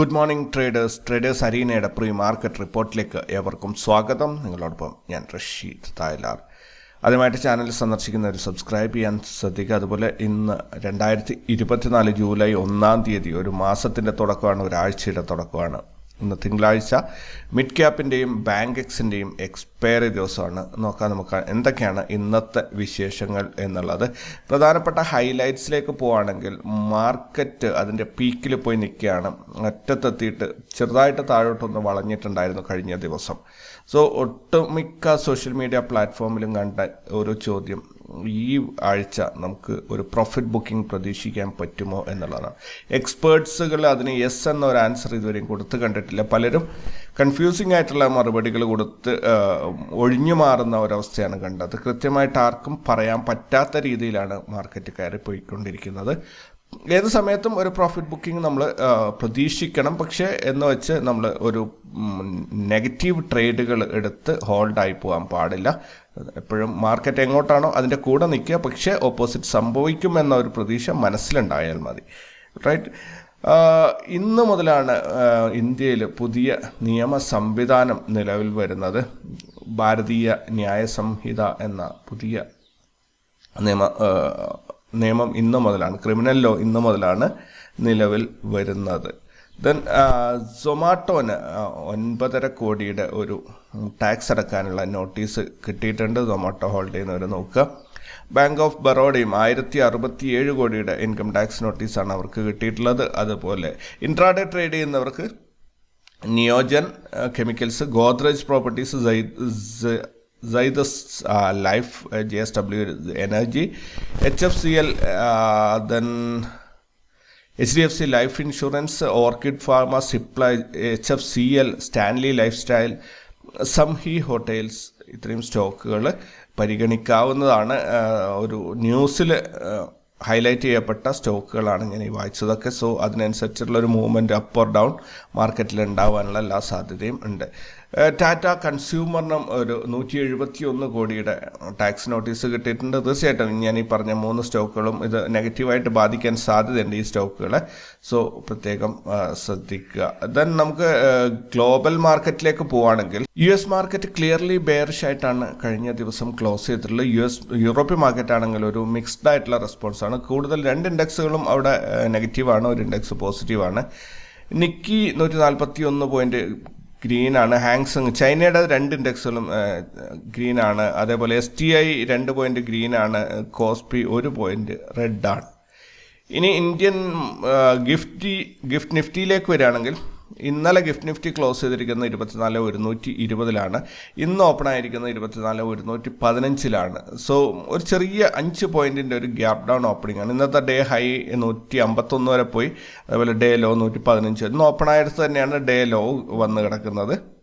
Good morning traders traders അരീനയുടെ pre market റിപ്പോർട്ടിലേക്ക് ഏവർക്കും സ്വാഗതം. നിങ്ങളോടൊപ്പം ഞാൻ റഷീദ് തായലാർ. ആദ്യമായിട്ട് ചാനൽ സന്ദർശിക്കുന്നവർ സബ്സ്ക്രൈബ് ചെയ്യാൻ ശ്രദ്ധിക്കുക. അതുപോലെ ഇന്ന് രണ്ടായിരത്തി ഇരുപത്തിനാല് ജൂലൈ ഒന്നാം തീയതി ഒരു മാസത്തിന്റെ തുടക്കമാണ് ഒരാഴ്ചയുടെ തുടക്കമാണ്. ഇന്ന് തിങ്കളാഴ്ച മിഡ് ക്യാപ്പിന്റെയും ബാങ്ക് എക്സിന്റെയും എക്സ്പയറി ദിവസമാണ്. നോക്കാം നമുക്ക് എന്തൊക്കെയാണ് ഇന്നത്തെ വിശേഷങ്ങൾ എന്നുള്ളത്. പ്രധാനപ്പെട്ട ഹൈലൈറ്റ്സിലേക്ക് പോവുകയാണെങ്കിൽ മാർക്കറ്റ് അതിന്റെ പീക്കിൽ പോയി നിൽക്കുകയാണ്. അറ്റത്തെത്തിയിട്ട് ചെറുതായിട്ട് താഴോട്ടൊന്ന് വളഞ്ഞിട്ടുണ്ടായിരുന്നു കഴിഞ്ഞ ദിവസം. സോ ഒട്ടുമിക്ക സോഷ്യൽ മീഡിയ പ്ലാറ്റ്ഫോമിലും കണ്ട ഒരു ചോദ്യം ഈ ആഴ്ച നമുക്ക് ഒരു പ്രോഫിറ്റ് ബുക്കിംഗ് പ്രതീക്ഷിക്കാൻ പറ്റുമോ എന്നുള്ളതാണ്. എക്സ്പേർട്സുകൾ അതിന് യെസ് എന്നൊരു ആൻസർ ഇതുവരെയും കൊടുത്തു കണ്ടിട്ടില്ല. പലരും കൺഫ്യൂസിംഗ് ആയിട്ടുള്ള മറുപടികൾ കൊടുത്ത് ഒഴിഞ്ഞു മാറുന്ന ഒരവസ്ഥയാണ് കണ്ടത്. കൃത്യമായിട്ട് ആർക്കും പറയാൻ പറ്റാത്ത രീതിയിലാണ് മാർക്കറ്റ് കയറി പോയിക്കൊണ്ടിരിക്കുന്നത് ഏത് സമയത്തും ഒരു പ്രോഫിറ്റ് ബുക്കിംഗ് നമ്മൾ പ്രതീക്ഷിക്കണം. പക്ഷേ എന്ന് വെച്ച് നമ്മൾ ഒരു നെഗറ്റീവ് ട്രേഡുകൾ എടുത്ത് ഹോൾഡായി പോകാൻ പാടില്ല. എപ്പോഴും മാർക്കറ്റ് എങ്ങോട്ടാണോ അതിന്റെ കൂടെ നിൽക്കുക. പക്ഷേ ഓപ്പോസിറ്റ് സംഭവിക്കുമെന്ന ഒരു പ്രതീക്ഷ മനസ്സിലുണ്ടായാൽ മതി. റൈറ്റ് ഇന്ന് മുതലാണ് ഇന്ത്യയിൽ പുതിയ നിയമ സംവിധാനം നിലവിൽ വരുന്നത്. ഭാരതീയ ന്യായ സംഹിത എന്ന പുതിയ നിയമ നിയമം ഇന്ന് മുതലാണ് ക്രിമിനൽ ലോ ഇന്ന് മുതലാണ് നിലവിൽ വരുന്നത്. ദെൻ സൊമാറ്റോന് ഒൻപതര കോടിയുടെ ഒരു ടാക്സ് അടക്കാനുള്ള നോട്ടീസ് കിട്ടിയിട്ടുണ്ട്. സൊമാറ്റോ ഹോൾഡ് ചെയ്യുന്നവർ നോക്കുക. ബാങ്ക് ഓഫ് ബറോഡയും ആയിരത്തി അറുപത്തി ഏഴ് കോടിയുടെ ഇൻകം ടാക്സ് നോട്ടീസാണ് അവർക്ക് കിട്ടിയിട്ടുള്ളത്. അതുപോലെ ഇൻട്രാഡേ ട്രേഡ് ചെയ്യുന്നവർക്ക് Neogen chemicals Godrej properties L then H D F C life insurance Orchid pharma Cipla H F C L Stanley life style Samhi hotels ഇത്രയും സ്റ്റോക്കുകൾ പരിഗണിക്കാവുന്നതാണ്. ഒരു ന്യൂസിൽ ഹൈലൈറ്റ് ചെയ്യപ്പെട്ട സ്റ്റോക്കുകളാണ് ഞാൻ ഈ വായിച്ചതൊക്കെ. സോ അതിനനുസരിച്ചുള്ള ഒരു മൂവ്മെന്റ് അപ്പ് ഓർ ഡൗൺ മാർക്കറ്റിൽ ഉണ്ടാവാനുള്ള എല്ലാ സാധ്യതയും ഉണ്ട്. ടാറ്റ കൺസ്യൂമറിനും ഒരു നൂറ്റി എഴുപത്തി ഒന്ന് കോടിയുടെ ടാക്സ് നോട്ടീസ് കിട്ടിയിട്ടുണ്ട്. തീർച്ചയായിട്ടും ഞാൻ ഈ പറഞ്ഞ മൂന്ന് സ്റ്റോക്കുകളും ഇത് നെഗറ്റീവായിട്ട് ബാധിക്കാൻ സാധ്യതയുണ്ട് ഈ സ്റ്റോക്കുകളെ. സോ പ്രത്യേകം ശ്രദ്ധിക്കുക. ദെൻ നമുക്ക് ഗ്ലോബൽ മാർക്കറ്റിലേക്ക് പോവുകയാണെങ്കിൽ U S market clearly bearish ആയിട്ടാണ് കഴിഞ്ഞ ദിവസം ക്ലോസ് ചെയ്തിട്ടുള്ളത്. യു എസ് യൂറോപ്യൻ മാർക്കറ്റ് ആണെങ്കിൽ ഒരു മിക്സ്ഡ് ആയിട്ടുള്ള റെസ്പോൺസ് ആണ്. കൂടുതൽ രണ്ട് ഇൻഡെക്സുകളും അവിടെ നെഗറ്റീവാണ് ഒരു ഇൻഡെക്സ് പോസിറ്റീവാണ്. നിക്കി നൂറ്റി നാൽപ്പത്തി ഒന്ന് പോയിന്റ് ഗ്രീൻ ആണ്. ഹാങ്സങ് ചൈനയുടെ രണ്ട് ഇൻഡെക്സുകളും ഗ്രീൻ ആണ്. അതേപോലെ എസ് ടി ഐ രണ്ട് പോയിന്റ് ഗ്രീൻ ആണ്. കോസ്പി ഒരു പോയിന്റ് ആണ്. ഇനി ഇന്ത്യൻ ഗിഫ്റ്റി ഗിഫ്റ്റ് നിഫ്റ്റിയിലേക്ക് വരികയാണെങ്കിൽ ഇന്നലെ ഗിഫ്റ്റ് നിഫ്റ്റി ക്ലോസ് ചെയ്തിരിക്കുന്നത് ഇരുപത്തിനാല് ഒരുന്നൂറ്റി ഇരുപതിലാണ്. ഇന്ന് ഓപ്പൺ ആയിരിക്കുന്നത് ഇരുപത്തിനാല് ഒരുന്നൂറ്റി പതിനഞ്ചിലാണ്. സോ ഒരു ചെറിയ അഞ്ച് പോയിന്റിന്റെ ഒരു ഗ്യാപ് ഡൗൺ ഓപ്പണിംഗ് ആണ്. ഇന്നത്തെ ഡേ ഹൈ നൂറ്റി അമ്പത്തൊന്ന് വരെ പോയി. അതുപോലെ ഡേ ലോ നൂറ്റി പതിനഞ്ച്. ഇന്ന് ഓപ്പൺ ആയിട്ട് തന്നെയാണ് ഡേ ലോ വന്ന് കിടക്കുന്നത്.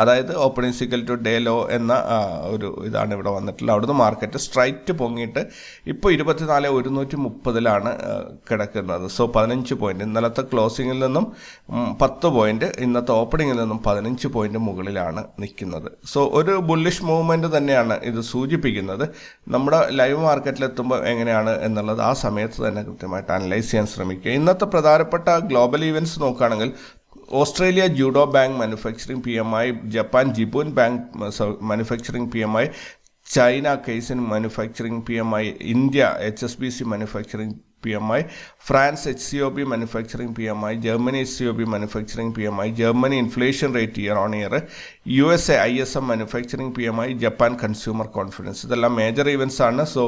അതായത് ഓപ്പണിംഗ് സിക്കൽ ടു ഡേ ലോ എന്ന ഒരു ഇതാണ് ഇവിടെ വന്നിട്ടുള്ളത്. അവിടുന്ന് മാർക്കറ്റ് സ്ട്രൈറ്റ് പൊങ്ങിയിട്ട് ഇപ്പോൾ ഇരുപത്തിനാല് ഒരുന്നൂറ്റി മുപ്പതിലാണ് കിടക്കുന്നത്. സോ പതിനഞ്ച് പോയിന്റ് ഇന്നലത്തെ ക്ലോസിങ്ങിൽ നിന്നും പത്ത് പോയിന്റ് ഇന്നത്തെ ഓപ്പണിങ്ങിൽ നിന്നും പതിനഞ്ച് പോയിന്റ് മുകളിലാണ് നിൽക്കുന്നത്. സോ ഒരു ബുള്ളിഷ് മൂവ്മെന്റ് തന്നെയാണ് ഇത് സൂചിപ്പിക്കുന്നത്. നമ്മുടെ ലൈവ് മാർക്കറ്റിൽ എത്തുമ്പോൾ എങ്ങനെയാണ് എന്നുള്ളത് ആ സമയത്ത് തന്നെ കൃത്യമായിട്ട് അനലൈസ് ചെയ്യാൻ ശ്രമിക്കുക. ഇന്നത്തെ പ്രധാനപ്പെട്ട ഗ്ലോബൽ ഈവന്റ്സ് നോക്കുകയാണെങ്കിൽ Australia judo bank manufacturing P M I Japan Jibun bank manufacturing P M I China Caixin manufacturing P M I India H S B C manufacturing P M I France H C O B manufacturing P M I Germany H C O B manufacturing P M I Germany inflation rate year on year U S A I S M manufacturing P M I Japan consumer confidence. ഇതെല്ലാം major events ആണ്. So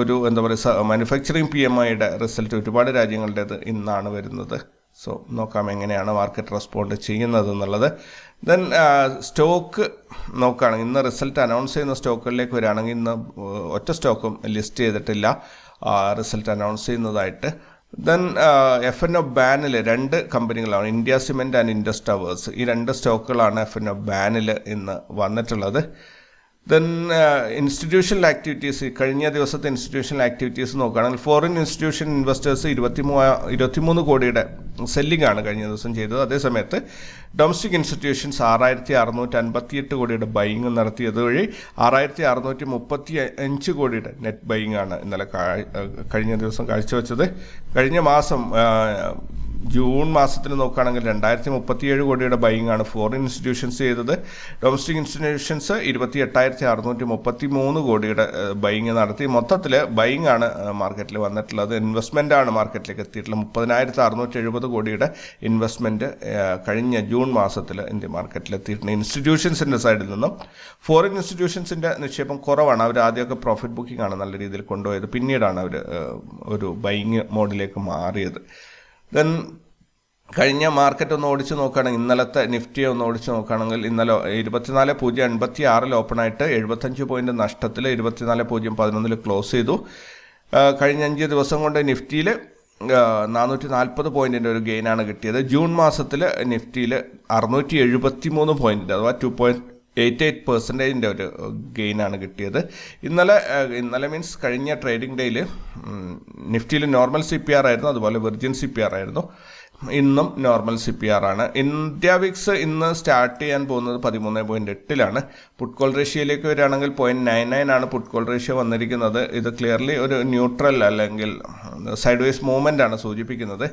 ഒരു എന്താ പറയുക manufacturing P M ഐയുടെ result ഒരുപാട് രാജ്യങ്ങളുടേത് ഇന്നാണ് വരുന്നത്. സോ നോക്കാം എങ്ങനെയാണ് മാർക്കറ്റ് റെസ്പോണ്ട് ചെയ്യുന്നത് എന്നുള്ളത്. ദെൻ സ്റ്റോക്ക് നോക്കുകയാണെങ്കിൽ ഇന്ന് റിസൾട്ട് അനൗൺസ് ചെയ്യുന്ന സ്റ്റോക്കുകളിലേക്ക് വരികയാണെങ്കിൽ ഇന്ന് ഒറ്റ സ്റ്റോക്കും ലിസ്റ്റ് ചെയ്തിട്ടില്ല. റിസൾട്ട് അനൗൺസ് ചെയ്യുന്നതായിട്ട്. ദെൻ എഫ് എൻ ഒ ബാനിൽ രണ്ട് കമ്പനികളാണ് India cement and Indus towers ഈ രണ്ട് സ്റ്റോക്കുകളാണ് എഫ് എൻ ഒ ബാനിൽ ഇന്ന് വന്നിട്ടുള്ളത്. ദെൻ ഇൻസ്റ്റിറ്റ്യൂഷണൽ ആക്ടിവിറ്റീസ് കഴിഞ്ഞ ദിവസത്തെ ഇൻസ്റ്റിറ്റ്യൂഷണൽ ആക്ടിവിറ്റീസ് നോക്കുകയാണെങ്കിൽ ഫോറിൻ ഇൻസ്റ്റിറ്റ്യൂഷൻ ഇൻവെസ്റ്റേഴ്സ് ഇരുപത്തി ഇരുപത്തിമൂന്ന് കോടിയുടെ സെല്ലിംഗ് ആണ് കഴിഞ്ഞ ദിവസം ചെയ്തത്. അതേസമയത്ത് ഡൊമസ്റ്റിക് ഇൻസ്റ്റിറ്റ്യൂഷൻസ് ആറായിരത്തി അറുന്നൂറ്റി അൻപത്തിയെട്ട് കോടിയുടെ ബൈങ് നടത്തിയത് വഴി ആറായിരത്തി അറുന്നൂറ്റി മുപ്പത്തി അഞ്ച് കോടിയുടെ നെറ്റ് ബൈങ് ആണ് ഇന്നലെ കഴിഞ്ഞ ദിവസം കാഴ്ചവെച്ചത്. കഴിഞ്ഞ മാസം ജൂൺ മാസത്തിൽ നോക്കുകയാണെങ്കിൽ രണ്ടായിരത്തി മുപ്പത്തിയേഴ് കോടിയുടെ ബൈങ് ആണ് ഫോറിൻ ഇൻസ്റ്റിറ്റ്യൂഷൻസ് ചെയ്തത്. ഡൊമസ്റ്റിക് ഇൻസ്റ്റിറ്റ്യൂഷൻസ് ഇരുപത്തി എട്ടായിരത്തി അറുന്നൂറ്റി മുപ്പത്തി മൂന്ന് കോടിയുടെ ബൈങ് നടത്തി. മൊത്തത്തിൽ ബൈങ് ആണ് മാർക്കറ്റിൽ വന്നിട്ടുള്ളത്. ഇൻവെസ്റ്റ്മെന്റ് ആണ് മാർക്കറ്റിലേക്ക് എത്തിയിട്ടുള്ളത്. മുപ്പതിനായിരത്തി അറുന്നൂറ്റി എഴുപത് കോടിയുടെ ഇൻവെസ്റ്റ്മെന്റ് കഴിഞ്ഞ ജൂൺ മാസത്തിൽ ഇന്ത്യ മാർക്കറ്റിൽ എത്തിയിട്ടുണ്ട്. ഇൻസ്റ്റിറ്റ്യൂഷൻസിന്റെ സൈഡിൽ നിന്നും ഫോറിൻ ഇൻസ്റ്റിറ്റ്യൂഷൻസിന്റെ നിക്ഷേപം കുറവാണ്. അവർ ആദ്യമൊക്കെ പ്രോഫിറ്റ് ബുക്കിംഗ് ആണ് നല്ല രീതിയിൽ കൊണ്ടുപോയത്. പിന്നീടാണ് അവർ ഒരു ബൈങ് മോഡിലേക്ക് മാറിയത്. ദെൻ കഴിഞ്ഞ മാർക്കറ്റ് ഒന്ന് ഓടിച്ച് നോക്കുകയാണെങ്കിൽ ഇന്നലത്തെ നിഫ്റ്റിയെ ഒന്ന് ഓടിച്ച് നോക്കുകയാണെങ്കിൽ ഇന്നലെ ഇരുപത്തിനാല് പൂജ്യം എൺപത്തി ആറിൽ ഓപ്പൺ ആയിട്ട് എഴുപത്തഞ്ച് പോയിന്റ് നഷ്ടത്തിൽ ഇരുപത്തിനാല് പൂജ്യം പതിനൊന്നിൽ ക്ലോസ് ചെയ്തു. കഴിഞ്ഞ അഞ്ച് ദിവസം കൊണ്ട് നിഫ്റ്റിയിൽ നാനൂറ്റി നാൽപ്പത് പോയിന്റിന്റെ ഒരു ഗെയിനാണ് കിട്ടിയത്. ജൂൺ മാസത്തിൽ നിഫ്റ്റിയിൽ അറുന്നൂറ്റി എഴുപത്തി മൂന്ന് പോയിന്റ് അഥവാ ടു പോയിന്റ് എയ്റ്റ് എയ്റ്റ് പെർസെന്റേജിന്റെ ഒരു ഗെയിനാണ് കിട്ടിയത്. ഇന്നലെ ഇന്നലെ മീൻസ് കഴിഞ്ഞ ട്രേഡിംഗ് ഡേയിൽ നിഫ്റ്റിയിൽ നോർമൽ സി പി ആർ ആയിരുന്നു അതുപോലെ വെർജിൻ സി പി ആർ ആയിരുന്നു. ഇന്നും നോർമൽ സി പി ആർ ആണ്. ഇന്ത്യ വിക്സ് ഇന്ന് സ്റ്റാർട്ട് ചെയ്യാൻ പോകുന്നത് പതിമൂന്ന് പോയിന്റ് എട്ടിലാണ്. പുട്ട് കോൾ റേഷ്യയിലേക്ക് വരികയാണെങ്കിൽ പോയിന്റ് നയൻ നയൻ ആണ് പുട്ട് കോൾ റേഷ്യോ വന്നിരിക്കുന്നത്. ഇത് ക്ലിയർലി ഒരു ന്യൂട്രൽ അല്ലെങ്കിൽ സൈഡ് വൈസ് മൂവ്മെന്റ് ആണ് സൂചിപ്പിക്കുന്നത്.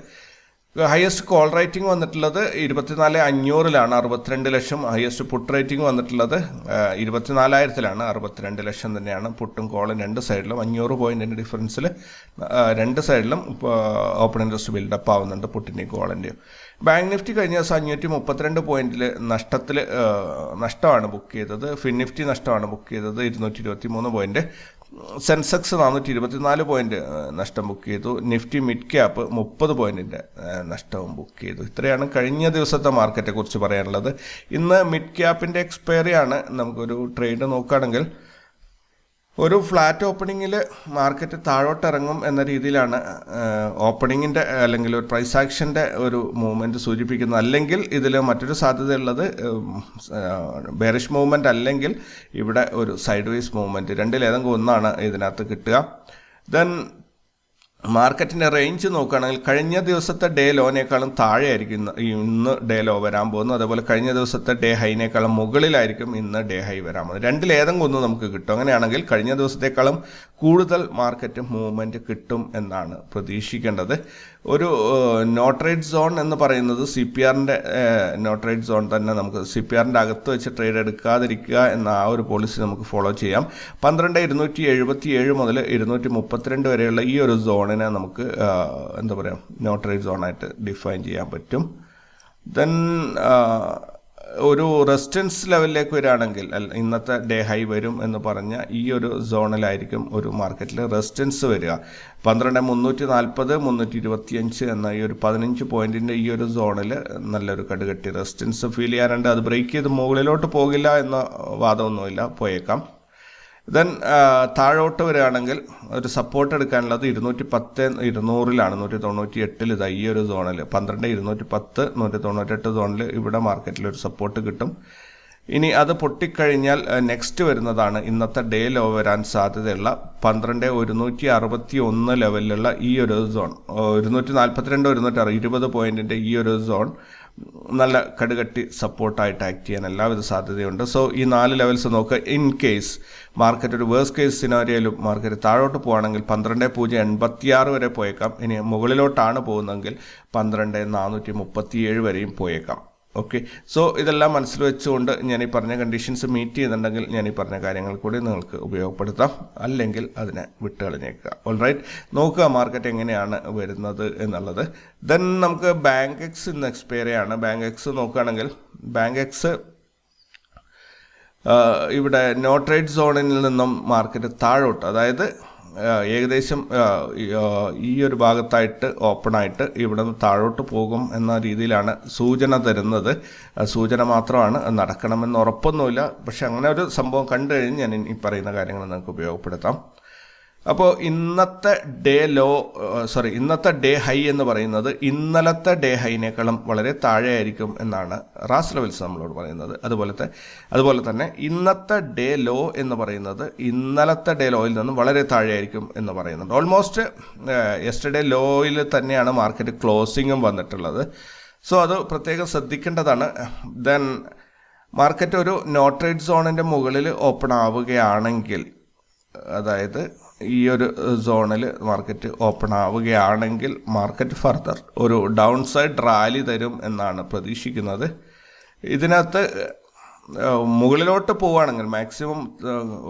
ഹയസ്റ്റ് കോൾ റേറ്റിംഗ് വന്നിട്ടുള്ളത് ഇരുപത്തിനാല് അഞ്ഞൂറിലാണ്. അറുപത്തിരണ്ട് ലക്ഷം ഹയസ്റ്റ് പുട്ട് റേറ്റിംഗ് വന്നിട്ടുള്ളത് ഇരുപത്തിനാലായിരത്തിലാണ്. അറുപത്തിരണ്ട് ലക്ഷം തന്നെയാണ് പുട്ടും കോളും രണ്ട് സൈഡിലും അഞ്ഞൂറ് പോയിന്റിന്റെ ഡിഫറൻസിൽ രണ്ട് സൈഡിലും ഓപ്പൺ ഇൻട്രസ്റ്റ് ബിൽഡപ്പ് ആവുന്നുണ്ട് പുട്ടിന്റെയും കോളിന്റെയും ബാങ്ക് നിഫ്റ്റി കഴിഞ്ഞ ദിവസം അഞ്ഞൂറ്റി മുപ്പത്തിരണ്ട് പോയിന്റിൽ നഷ്ടത്തിൽ നഷ്ടമാണ് ബുക്ക് ചെയ്തത്. ഫിൻ നിഫ്റ്റി നഷ്ടമാണ് ബുക്ക് ചെയ്തത്. ഇരുന്നൂറ്റി ഇരുപത്തി മൂന്ന് പോയിന്റ് സെൻസെക്സ് നാനൂറ്റി ഇരുപത്തിനാല് പോയിന്റ് നഷ്ടം ബുക്ക് ചെയ്തു. നിഫ്റ്റി മിഡ് ക്യാപ്പ് മുപ്പത് പോയിന്റിന്റെ നഷ്ടവും ബുക്ക് ചെയ്തു. ഇത്രയാണ് കഴിഞ്ഞ ദിവസത്തെ മാർക്കറ്റെ കുറിച്ച് പറയാനുള്ളത്. ഇന്ന് മിഡ് ക്യാപ്പിന്റെ എക്സ്പയറി ആണ്. നമുക്കൊരു ട്രേഡ് നോക്കുകയാണെങ്കിൽ ഒരു ഫ്ലാറ്റ് ഓപ്പണിങ്ങിൽ മാർക്കറ്റ് താഴോട്ട് ഇറങ്ങും എന്ന രീതിയിലാണ് ഓപ്പണിങ്ങിന്റെ അല്ലെങ്കിൽ ഒരു പ്രൈസ് ആക്ഷന്റെ ഒരു മൂവ്മെന്റ് സൂചിപ്പിക്കുന്നത്. അല്ലെങ്കിൽ ഇതിൽ മറ്റൊരു സാധ്യതയുള്ളത് ബെറിഷ് മൂവ്മെന്റ് അല്ലെങ്കിൽ ഇവിടെ ഒരു സൈഡ് വൈസ് മൂവ്മെന്റ് രണ്ടിലേതെങ്കിലും ഒന്നാണ് ഇതിനകത്ത് കിട്ടുക. ദെൻ മാർക്കറ്റിന്റെ റേഞ്ച് നോക്കുകയാണെങ്കിൽ കഴിഞ്ഞ ദിവസത്തെ ഡേ ലോനേക്കാളും താഴെയായിരിക്കും ഇന്ന് ഡേ ലോ വരാൻ പോകുന്നു അതേപോലെ കഴിഞ്ഞ ദിവസത്തെ ഡേ ഹൈനേക്കാളും മുകളിലായിരിക്കും ഇന്ന് ഡേ ഹൈ വരാൻ പോകുന്നത്. രണ്ടിലേതെങ്കിലും ഒന്ന് നമുക്ക് കിട്ടും. അങ്ങനെയാണെങ്കിൽ കഴിഞ്ഞ ദിവസത്തേക്കാളും കൂടുതൽ മാർക്കറ്റ് മൂവ്മെന്റ് കിട്ടും എന്നാണ് പ്രതീക്ഷിക്കേണ്ടത്. ഒരു നോട്രേറ്റ് സോൺ എന്ന് പറയുന്നത് സി പി ആറിന്റെ നോട്രേറ്റ് സോൺ തന്നെ നമുക്ക് സി പി ആറിന്റെ അകത്ത് വെച്ച് ട്രേഡ് എടുക്കാതിരിക്കുക എന്ന ആ ഒരു പോളിസി നമുക്ക് ഫോളോ ചെയ്യാം. പന്ത്രണ്ട് ഇരുന്നൂറ്റി എഴുപത്തി ഏഴ് മുതൽ ഇരുന്നൂറ്റി മുപ്പത്തിരണ്ട് വരെയുള്ള ഈ ഒരു സോണിനെ നമുക്ക് എന്താ പറയുക നോട്രേറ്റ് സോണായിട്ട് ഡിഫൈൻ ചെയ്യാൻ പറ്റും. ദെൻ ഒരു റെസിസ്റ്റൻസ് ലെവലിലേക്ക് വരികയാണെങ്കിൽ ഇന്നത്തെ ഡേ ഹൈ വരും എന്ന് പറഞ്ഞ ഈ ഒരു സോണിലായിരിക്കും ഒരു മാർക്കറ്റിൽ റെസിസ്റ്റൻസ് വരിക. പന്ത്രണ്ട് മുന്നൂറ്റി നാൽപ്പത് മുന്നൂറ്റി ഇരുപത്തിയഞ്ച് എന്ന ഈ ഒരു പതിനഞ്ച് പോയിന്റിന്റെ ഈ ഒരു സോണിൽ നല്ലൊരു കടുകട്ടി റെസിസ്റ്റൻസ് ഫീൽ ചെയ്യാറുണ്ട്. അത് ബ്രേക്ക് ചെയ്ത് മുകളിലോട്ട് പോകില്ല എന്ന വാദമൊന്നുമില്ല. പോയേക്കാം. ദെൻ താഴോട്ട് വരികയാണെങ്കിൽ ഒരു സപ്പോർട്ട് എടുക്കാനുള്ളത് ഇരുന്നൂറ്റി പത്ത് ഇരുന്നൂറിലാണ്. നൂറ്റി തൊണ്ണൂറ്റി എട്ടിൽ ഇതാ ഈ ഒരു സോണിൽ പന്ത്രണ്ട് ഇരുന്നൂറ്റി പത്ത് നൂറ്റി തൊണ്ണൂറ്റെട്ട് സോണിൽ ഇവിടെ മാർക്കറ്റിൽ ഒരു സപ്പോർട്ട് കിട്ടും. ഇനി അത് പൊട്ടിക്കഴിഞ്ഞാൽ നെക്സ്റ്റ് വരുന്നതാണ് ഇന്നത്തെ ഡേ ലോ വരാൻ സാധ്യതയുള്ള പന്ത്രണ്ട് ഒരുന്നൂറ്റി അറുപത്തി ഒന്ന് ലെവലിലുള്ള ഈ ഒരു സോൺ ഒരുന്നൂറ്റി നാൽപ്പത്തിരണ്ട് ഒരുന്നൂറ്റി ഇരുപത് പോയിന്റിന്റെ ഈ ഒരു സോൺ നല്ല കടുകട്ടി സപ്പോർട്ടായിട്ട് ആക്ട് ചെയ്യാൻ എല്ലാവിധ സാധ്യതയുണ്ട്. സോ ഈ നാല് ലെവൽസ് നോക്കുക ഇൻ കേസ് മാർക്കറ്റ് ഒരു വേഴ്സ് കേസ് സിനാരിയയിലും മാർക്കറ്റ് താഴോട്ട് പോവുകയാണെങ്കിൽ പന്ത്രണ്ട് പൂജ്യം എൺപത്തിയാറ് വരെ പോയേക്കാം. ഇനി മുകളിലോട്ടാണ് പോകുന്നതെങ്കിൽ പന്ത്രണ്ട് നാനൂറ്റി മുപ്പത്തിയേഴ് വരെയും പോയേക്കാം. ഓക്കെ സോ ഇതെല്ലാം മനസ്സിൽ വെച്ചുകൊണ്ട് ഞാൻ ഈ പറഞ്ഞ കണ്ടീഷൻസ് മീറ്റ് ചെയ്യുന്നുണ്ടെങ്കിൽ ഞാൻ ഈ പറഞ്ഞ കാര്യങ്ങൾ കൂടി നിങ്ങൾക്ക് ഉപയോഗപ്പെടുത്താം. അല്ലെങ്കിൽ അതിനെ വിട്ടുകളഞ്ഞേക്കുക ഓൾ റൈറ്റ് നോക്കുക മാർക്കറ്റ് എങ്ങനെയാണ് വരുന്നത് എന്നുള്ളത്. ദെൻ നമുക്ക് ബാങ്ക് എക്സ് ഇന്ന് എക്സ്പയറി ആണ് ബാങ്ക് എക്സ് നോക്കുകയാണെങ്കിൽ ബാങ്ക് എക്സ് ഇവിടെ നോട്രേറ്റ് സോണിൽ നിന്നും മാർക്കറ്റ് താഴോട്ട് അതായത് ഏകദേശം ഈ ഒരു ഭാഗത്തായിട്ട് ഓപ്പൺ ആയിട്ട് ഇവിടെ നിന്ന് താഴോട്ട് പോകും എന്ന രീതിയിലാണ് സൂചന തരുന്നത്. സൂചന മാത്രമാണ് നടക്കണമെന്ന് ഉറപ്പൊന്നുമില്ല. പക്ഷെ അങ്ങനെ ഒരു സംഭവം കണ്ടു കഴിഞ്ഞ് ഞാൻ ഈ പറയുന്ന കാര്യങ്ങൾ നിങ്ങൾക്ക് ഉപയോഗപ്പെടുത്താം. അപ്പോൾ ഇന്നത്തെ ഡേ ലോ സോറി ഇന്നത്തെ ഡേ ഹൈ എന്ന് പറയുന്നത് ഇന്നലത്തെ ഡേ ഹൈനേക്കാളും വളരെ താഴെയായിരിക്കും എന്നാണ് റാസ് ലെവൽസ് നമ്മളോട് പറയുന്നത്. അതുപോലത്തെ അതുപോലെ തന്നെ ഇന്നത്തെ ഡേ ലോ എന്ന് പറയുന്നത് ഇന്നലത്തെ ഡേ ലോയിൽ നിന്നും വളരെ താഴെയായിരിക്കും എന്ന് പറയുന്നുണ്ട്. ഓൾമോസ്റ്റ് യെസ്റ്റർഡേ ലോയിൽ തന്നെയാണ് മാർക്കറ്റ് ക്ലോസിങ്ങും വന്നിട്ടുള്ളത്. സോ അത് പ്രത്യേകം ശ്രദ്ധിക്കേണ്ടതാണ്. ദെൻ മാർക്കറ്റ് ഒരു നോട്രേഡ് സോണിന്റെ മുകളിൽ ഓപ്പൺ ആവുകയാണെങ്കിൽ അതായത് ഈ ഒരു സോണിൽ മാർക്കറ്റ് ഓപ്പൺ ആവുകയാണെങ്കിൽ മാർക്കറ്റ് ഫർദർ ഒരു ഡൗൺ സൈഡ് റാലി തരും എന്നാണ് പ്രതീക്ഷിക്കുന്നത്. ഇതിനകത്ത് മുകളിലോട്ട് പോവുകയാണെങ്കിൽ മാക്സിമം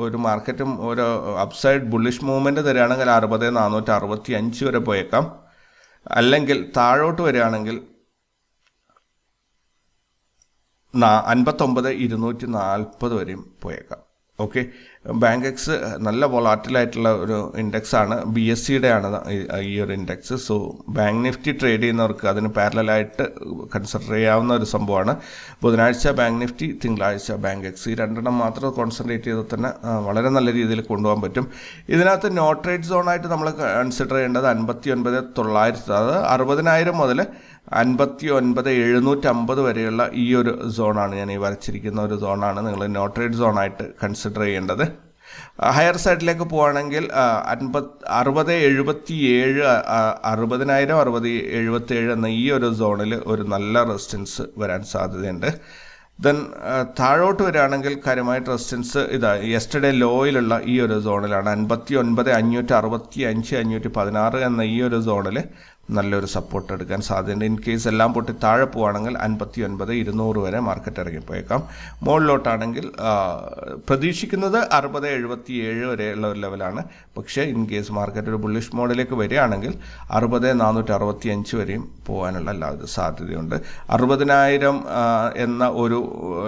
ഒരു മാർക്കറ്റും ഒരു അപ്സൈഡ് ബുള്ളിഷ് മൂവ്മെന്റ് തരികയാണെങ്കിൽ അറുപത് നാനൂറ്റി അറുപത്തി അഞ്ച് വരെ പോയേക്കാം. അല്ലെങ്കിൽ താഴോട്ട് വരികയാണെങ്കിൽ അൻപത്തൊമ്പത് ഇരുന്നൂറ്റി നാൽപ്പത് വരെയും പോയേക്കാം. ഓക്കെ? ബാങ്ക് എക്സ് നല്ല വൊളാറ്റിലായിട്ടുള്ള ഒരു ഇൻഡെക്സ് ആണ്. ബി എസ് സിയുടെ ആണ് ഈ- ഒരു index so bank nifty trade ചെയ്യുന്നവർക്ക് അതിന് പാരലായിട്ട് കൺസിഡർ ചെയ്യാവുന്ന ഒരു സംഭവമാണ്. ബുധനാഴ്ച ബാങ്ക് നിഫ്റ്റി തിങ്കളാഴ്ച ബാങ്ക് എക്സ് ഈ രണ്ടെണ്ണം മാത്രം കോൺസെൻട്രേറ്റ് ചെയ്താൽ തന്നെ വളരെ നല്ല രീതിയിൽ കൊണ്ടുപോകാൻ പറ്റും. ഇതിനകത്ത് നോ ട്രേഡ് സോണായിട്ട് നമ്മൾ കൺസിഡർ ചെയ്യേണ്ടത് അൻപത്തി ഒൻപത് തൊള്ളായിരത്തി അതായത് അറുപതിനായിരം മുതൽ അൻപത്തി ഒൻപത് എഴുന്നൂറ്റമ്പത് വരെയുള്ള ഈ ഒരു സോണാണ് ഞാൻ ഈ വരച്ചിരിക്കുന്ന ഒരു സോണാണ് നിങ്ങൾ നോട്രേഡ് സോണായിട്ട് കൺസിഡർ ചെയ്യേണ്ടത്. ഹയർ സൈഡിലേക്ക് പോവുകയാണെങ്കിൽ അൻപത് അറുപത് എഴുപത്തി ഏഴ് അറുപതിനായിരം അറുപത് എഴുപത്തി ഏഴ് എന്ന ഈ ഒരു സോണിൽ ഒരു നല്ല റെസിസ്റ്റൻസ് വരാൻ സാധ്യതയുണ്ട്. ദെൻ താഴോട്ട് വരികയാണെങ്കിൽ കാര്യമായിട്ട് റെസിസ്റ്റൻസ് ഇതാ യെസ്റ്റർഡേ ലോയിലുള്ള ഈ ഒരു സോണിലാണ്. അൻപത്തി ഒൻപത് അഞ്ഞൂറ്റി അറുപത്തി അഞ്ച് അഞ്ഞൂറ്റി പതിനാറ് എന്ന ഈ ഒരു സോണിൽ നല്ലൊരു സപ്പോർട്ട് എടുക്കാൻ സാധ്യതയുണ്ട്. ഇൻ കേസ് എല്ലാം പൊട്ടി താഴെ പോവുകയാണെങ്കിൽ അൻപത്തി ഒൻപത് ഇരുന്നൂറ് വരെ മാർക്കറ്റ് ഇറങ്ങിപ്പോയേക്കാം. മുകളിലോട്ടാണെങ്കിൽ പ്രതീക്ഷിക്കുന്നത് അറുപത് എഴുപത്തി ഏഴ് ഉള്ള ഒരു ലെവലാണ് പക്ഷേ ഇൻ കേസ് മാർക്കറ്റ് ഒരു ബുള്ളിഷ് മോഡിലേക്ക് വരികയാണെങ്കിൽ അറുപത് നാനൂറ്റി അറുപത്തി അഞ്ച് വരെയും പോകാനുള്ള സാധ്യതയുണ്ട്. അറുപതിനായിരം എന്ന ഒരു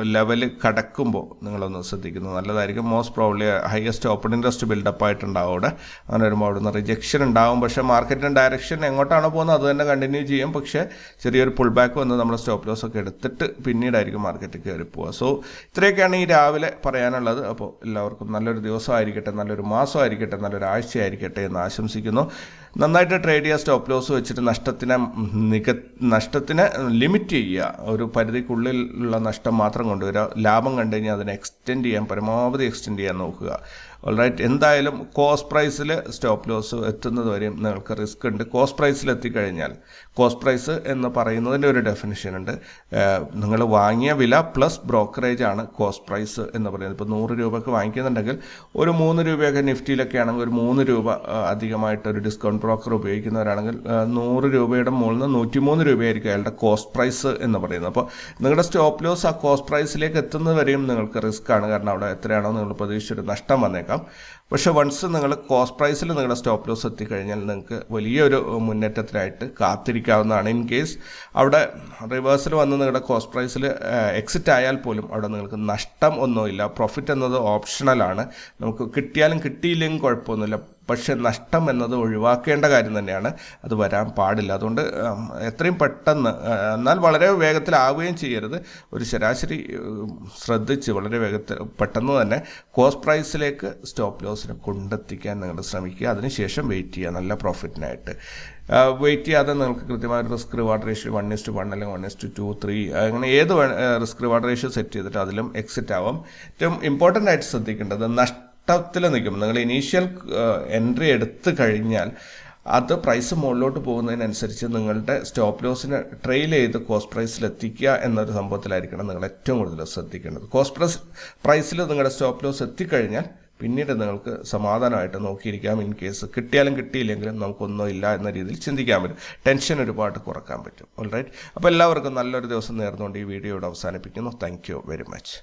ലെവൽ കടക്കുമ്പോൾ നിങ്ങളൊന്ന് ശ്രദ്ധിക്കുന്നത് നല്ലതായിരിക്കും. Most probably highest open interest buildup ആയിട്ടുണ്ടാവും അവിടെ. അങ്ങനെ വരുമ്പോൾ അവിടുന്ന് റിജക്ഷൻ ഉണ്ടാവും. പക്ഷേ മാർക്കറ്റിന്റെ ഡയറക്ഷൻ എങ്ങോട്ടാണോ പോകുന്നത് അത് തന്നെ കണ്ടിന്യൂ ചെയ്യും. പക്ഷേ ചെറിയൊരു പുൾ ബാക്ക് വന്ന് നമ്മൾ സ്റ്റോപ്പ് ലോസ് ഒക്കെ എടുത്തിട്ട് പിന്നീടായിരിക്കും മാർക്കറ്റ് കയറി പോവുക. സോ ഇത്രയൊക്കെയാണ് ഈ രാവിലെ പറയാനുള്ളത്. അപ്പോൾ എല്ലാവർക്കും നല്ലൊരു ദിവസമായിരിക്കട്ടെ നല്ലൊരു മാസമായിരിക്കട്ടെ നല്ലൊരു ആഴ്ചയായിരിക്കട്ടെ എന്ന് ആശംസിക്കുന്നു. നന്നായിട്ട് ട്രേഡ് ചെയ്യുക സ്റ്റോപ്പ് ലോസ് വെച്ചിട്ട് നഷ്ടത്തിനെ നിക നഷ്ടത്തിനെ ലിമിറ്റ് ചെയ്യുക. ഒരു പരിധിക്കുള്ളിലുള്ള നഷ്ടം മാത്രം കൊണ്ടുവരിക. ലാഭം കണ്ടു കഴിഞ്ഞാൽ അതിനെ എക്സ്റ്റെൻഡ് ചെയ്യാൻ പരമാവധി എക്സ്റ്റെൻഡ് ചെയ്യാൻ നോക്കുക. ഓൾറൈറ്റ് എന്തായാലും കോസ്റ്റ് പ്രൈസിൽ സ്റ്റോപ്പ് ലോസ് എത്തുന്നത് വരെയും നിങ്ങൾക്ക് റിസ്ക് ഉണ്ട്. കോസ്റ്റ് പ്രൈസിൽ എത്തിക്കഴിഞ്ഞാൽ കോസ്റ്റ് പ്രൈസ് എന്ന് പറയുന്നതിന്റെ ഒരു ഡെഫിനിഷൻ ഉണ്ട്. നിങ്ങൾ വാങ്ങിയ വില പ്ലസ് ബ്രോക്കറേജ് ആണ് കോസ്റ്റ് പ്രൈസ് എന്ന് പറയുന്നത്. ഇപ്പോൾ നൂറ് രൂപയ്ക്ക് വാങ്ങിക്കുന്നുണ്ടെങ്കിൽ ഒരു മൂന്ന് രൂപയൊക്കെ നിഫ്റ്റിയിലൊക്കെ ആണെങ്കിൽ ഒരു മൂന്ന് രൂപ അധികമായിട്ട് ഒരു ഡിസ്കൗണ്ട് ബ്രോക്കർ ഉപയോഗിക്കുന്നവരാണെങ്കിൽ നൂറ് രൂപയുടെ മുകളിൽ നിന്ന് നൂറ്റിമൂന്ന് രൂപയായിരിക്കും അയാളുടെ കോസ്റ്റ് പ്രൈസ് എന്ന് പറയുന്നത്. അപ്പോൾ നിങ്ങളുടെ സ്റ്റോപ്പ് ലോസ് ആ കോസ്റ്റ് പ്രൈസിലേക്ക് എത്തുന്നത് വരെയും നിങ്ങൾക്ക് റിസ്ക് ആണ്. കാരണം അവിടെ എത്രയാണോ നിങ്ങൾ പ്രതീക്ഷിച്ചൊരു നഷ്ടം വന്നേക്കാം. പക്ഷെ വൺസ് നിങ്ങൾ കോസ്റ്റ് പ്രൈസിൽ നിങ്ങളുടെ സ്റ്റോപ്പ് ലോസ് എത്തിക്കഴിഞ്ഞാൽ നിങ്ങൾക്ക് വലിയൊരു മുന്നേറ്റത്തിനായിട്ട് കാത്തിരിക്കാവുന്നതാണ്. ഇൻ കേസ് അവിടെ റിവേഴ്സിൽ വന്ന് നിങ്ങളുടെ കോസ്റ്റ് പ്രൈസിൽ എക്സിറ്റ് ആയാൽ പോലും അവിടെ നിങ്ങൾക്ക് നഷ്ടം ഒന്നുമില്ല. പ്രോഫിറ്റ് എന്നത് ഓപ്ഷണലാണ് നമുക്ക് കിട്ടിയാലും കിട്ടിയില്ലെങ്കിലും കുഴപ്പമൊന്നുമില്ല. പക്ഷെ നഷ്ടം എന്നത് ഒഴിവാക്കേണ്ട കാര്യം തന്നെയാണ്. അത് വരാൻ പാടില്ല. അതുകൊണ്ട് എത്രയും പെട്ടെന്ന് എന്നാൽ വളരെ വേഗത്തിലാവുകയും ചെയ്യരുത്. ഒരു ശരാശരി ശ്രദ്ധിച്ച് വളരെ വേഗത്തിൽ പെട്ടെന്ന് തന്നെ കോസ്റ്റ് പ്രൈസിലേക്ക് സ്റ്റോപ്പ് ലോസിനെ കൊണ്ടെത്തിക്കാൻ നിങ്ങൾ ശ്രമിക്കുക. അതിനുശേഷം വെയിറ്റ് ചെയ്യുക. നല്ല പ്രോഫിറ്റിനായിട്ട്. വെയിറ്റ് ചെയ്യാതെ നിങ്ങൾക്ക് കൃത്യമായ risk reward ratio one is to one അല്ലെങ്കിൽ വൺ ഇസ് ടു ത്രീ അങ്ങനെ ഏത് റിസ്ക് റിവാർഡ് റേഷ്യോ സെറ്റ് ചെയ്തിട്ട് അതിലും എക്സിറ്റ് ആവാം. ഏറ്റവും ഇമ്പോർട്ടന്റ് ആയിട്ട് ശ്രദ്ധിക്കേണ്ടത് നഷ്ടത്തിൽ നിൽക്കും. നിങ്ങൾ ഇനീഷ്യൽ എൻട്രി എടുത്തു കഴിഞ്ഞാൽ അത് പ്രൈസ് മുകളിലോട്ട് പോകുന്നതിനനുസരിച്ച് നിങ്ങളുടെ സ്റ്റോപ്പ് ലോസിനെ ട്രെയിൽ ചെയ്ത് കോസ്റ്റ് പ്രൈസിൽ എത്തിക്കുക എന്നൊരു സംഭവത്തിലായിരിക്കണം നിങ്ങൾ ഏറ്റവും കൂടുതൽ ശ്രദ്ധിക്കേണ്ടത്. കോസ്റ്റ് പ്രൈസ് പ്രൈസിൽ നിങ്ങളുടെ സ്റ്റോപ്പ് ലോസ് എത്തിക്കഴിഞ്ഞാൽ പിന്നീട് നിങ്ങൾക്ക് സമാധാനമായിട്ട് നോക്കിയിരിക്കാം. ഇൻ കേസ് കിട്ടിയാലും കിട്ടിയില്ലെങ്കിലും നമുക്കൊന്നും ഇല്ല എന്ന രീതിയിൽ ചിന്തിക്കാൻ പറ്റും. ടെൻഷൻ ഒരുപാട് കുറയ്ക്കാൻ പറ്റും. ഓൾറൈറ്റ് അപ്പോൾ എല്ലാവർക്കും നല്ലൊരു ദിവസം നേർന്നുകൊണ്ട് ഈ വീഡിയോ ഇവിടെ അവസാനിപ്പിക്കുന്നു താങ്ക് വെരി മച്ച്